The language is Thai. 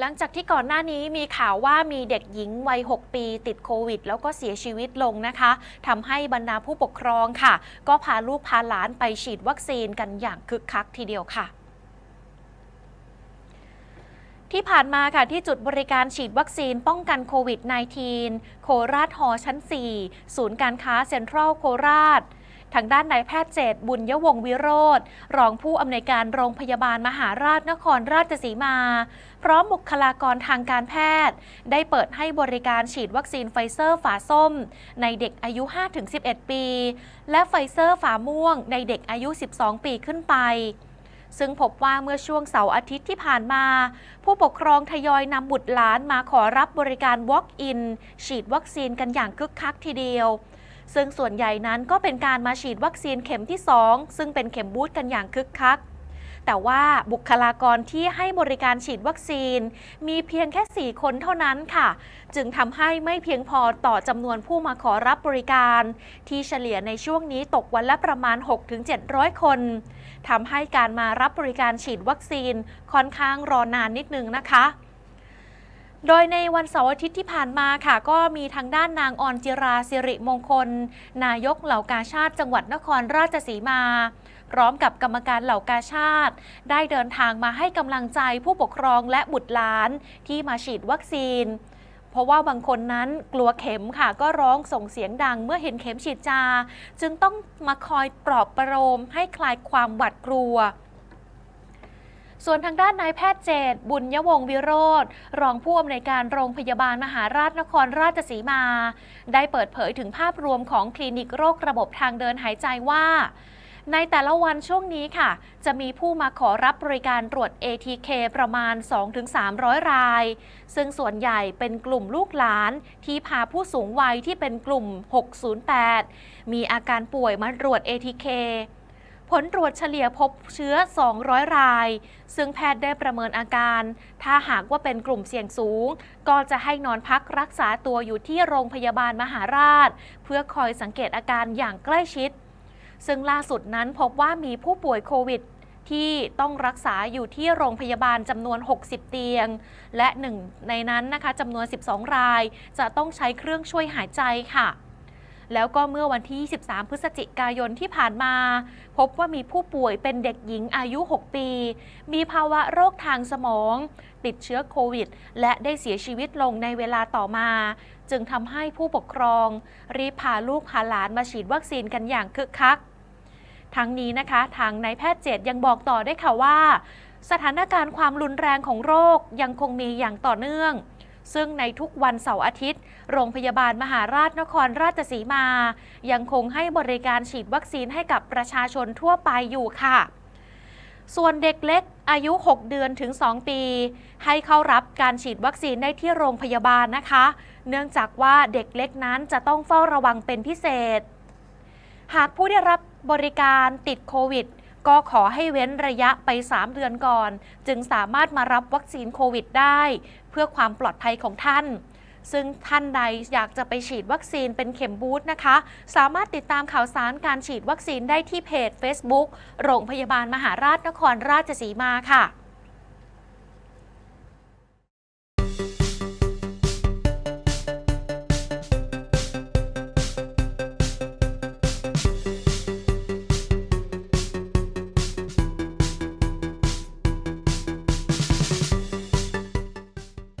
หลังจากที่ก่อนหน้านี้มีข่าวว่ามีเด็กหญิงวัย 6 ปีติดโควิด แล้วก็เสียชีวิตลงนะคะทำให้บรรดาผู้ปกครองค่ะ ก็พาลูกพาหลานไปฉีดวัคซีนกันอย่างคึกคักทีเดียวค่ะที่ผ่านมาค่ะที่จุดบริการฉีดวัคซีนป้องกันโควิด -19 โคราชหอชั้น 4 ศูนย์การค้าเซ็นทรัลโคราช ทางด้านนายแพทย์เจตบุญยวงศ์วิโรธรองผู้อำนวยการโรงพยาบาลมหาราชนครราชสีมา พร้อมบุคลากรทางการแพทย์ ได้เปิดให้บริการฉีดวัคซีนไฟเซอร์ฝาส้ม ในเด็กอายุ 5-11 ปี และไฟเซอร์ฝาม่วง ในเด็กอายุ 12 ปีขึ้นไปซึ่งพบว่าเมื่อช่วงเสาร์อาทิตย์ที่ผ่านมา ผู้ปกครองทยอยนำบุตรหลานมาขอรับบริการ Walk-in ฉีดวัคซีนกันอย่างคึกคักทีเดียว ซึ่งส่วนใหญ่นั้นก็เป็นการมาฉีดวัคซีนเข็มที่ 2 ซึ่งเป็นเข็มบูสต์กันอย่างคึกคัก แต่ว่าบุคลากรที่ให้บริการฉีดวัคซีน มีเพียงแค่ 4 คนเท่านั้นค่ะ จึงทำให้ไม่เพียงพอต่อจำนวนผู้มาขอรับบริการ ที่เฉลี่ยในช่วงนี้ตกวันละประมาณ 6-700 คนทำให้การมารับบริการฉีดวัคซีนค่อนข้างรอนานนิดนึงนะคะ โดยในวันเสาร์อาทิตย์ที่ผ่านมาค่ะ ก็มีทางด้านนางออนจิราสิริมงคล นายกเหล่ากาชาติจังหวัดนครราชสีมา พร้อมกับกรรมการเหล่ากาชาติ ได้เดินทางมาให้กำลังใจผู้ปกครองและบุตรหลานที่มาฉีดวัคซีน เพราะว่าบางคนนั้นกลัวเข็มค่ะ ก็ร้องส่งเสียงดังเมื่อเห็นเข็มฉีดจา จึงต้องมาคอยปลอบประโลมให้คลายความหวาดกลัว ส่วนทางด้านนายแพทย์เจตบุญยวงศ์วิโรธรองผู้อำนวยการโรงพยาบาลมหาราชนครราชสีมา ได้เปิดเผยถึงภาพรวมของคลินิกโรคระบบทางเดินหายใจว่าในแต่ละวันช่วงนี้ค่ะ จะมีผู้มาขอรับบริการตรวจ ATK ประมาณ 2-300 ราย ซึ่งส่วนใหญ่เป็นกลุ่มลูกหลานที่พาผู้สูงวัยที่เป็นกลุ่ม 608 มีอาการป่วยมาตรวจ ATK ผลตรวจเฉลี่ยพบเชื้อ 200 ราย ซึ่งแพทย์ได้ประเมินอาการ ถ้าหากว่าเป็นกลุ่มเสี่ยงสูง ก็จะให้นอนพักรักษาตัวอยู่ที่โรงพยาบาลมหาราช เพื่อคอยสังเกตอาการอย่างใกล้ชิด ซึ่งล่าสุดนั้นพบว่ามีผู้ป่วยโควิดที่ต้องรักษาอยู่ที่โรงพยาบาลจำนวน 60 เตียง และหนึ่งในนั้นนะคะจำนวน 12 ราย จะต้องใช้เครื่องช่วยหายใจค่ะ แล้วก็เมื่อวันที่ 23 พฤศจิกายนที่ผ่านมา พบว่ามีผู้ป่วยเป็นเด็กหญิงอายุ 6 ปี มีภาวะโรคทางสมอง ติดเชื้อโควิด และได้เสียชีวิตลงในเวลาต่อมา จึงทำให้ผู้ปกครอง รีบพาลูกพาหลานมาฉีดวัคซีนกันอย่างคึกคัก ทั้งนี้นะคะ ทางนายแพทย์เจตยังบอกต่อได้ค่ะว่า สถานการณ์ความรุนแรงของโรคยังคงมีอย่างต่อเนื่อง ซึ่งในทุกวันเสาร์อาทิตย์ โรงพยาบาลมหาราชนครราชสีมา ยังคงให้บริการฉีดวัคซีนให้กับประชาชนทั่วไปอยู่ค่ะ ส่วนเด็กเล็กอายุ 6 เดือนถึง 2 ปี ให้เข้ารับการฉีดวัคซีนได้ที่โรงพยาบาลนะคะ เนื่องจากว่าเด็กเล็กนั้นจะต้องเฝ้าระวังเป็นพิเศษ หากผู้ได้รับบริการติดโควิด ก็ขอให้เว้นระยะไป 3 เดือนก่อน จึงสามารถมารับวัคซีนโควิดได้ เพื่อความปลอดภัยของท่าน ซึ่งท่านใดอยากจะไปฉีดวัคซีนเป็นเข็มบูสนะคะ สามารถติดตามข่าวสารการฉีดวัคซีนได้ที่เพจ Facebook โรงพยาบาลมหาราชนครราชสีมาค่ะ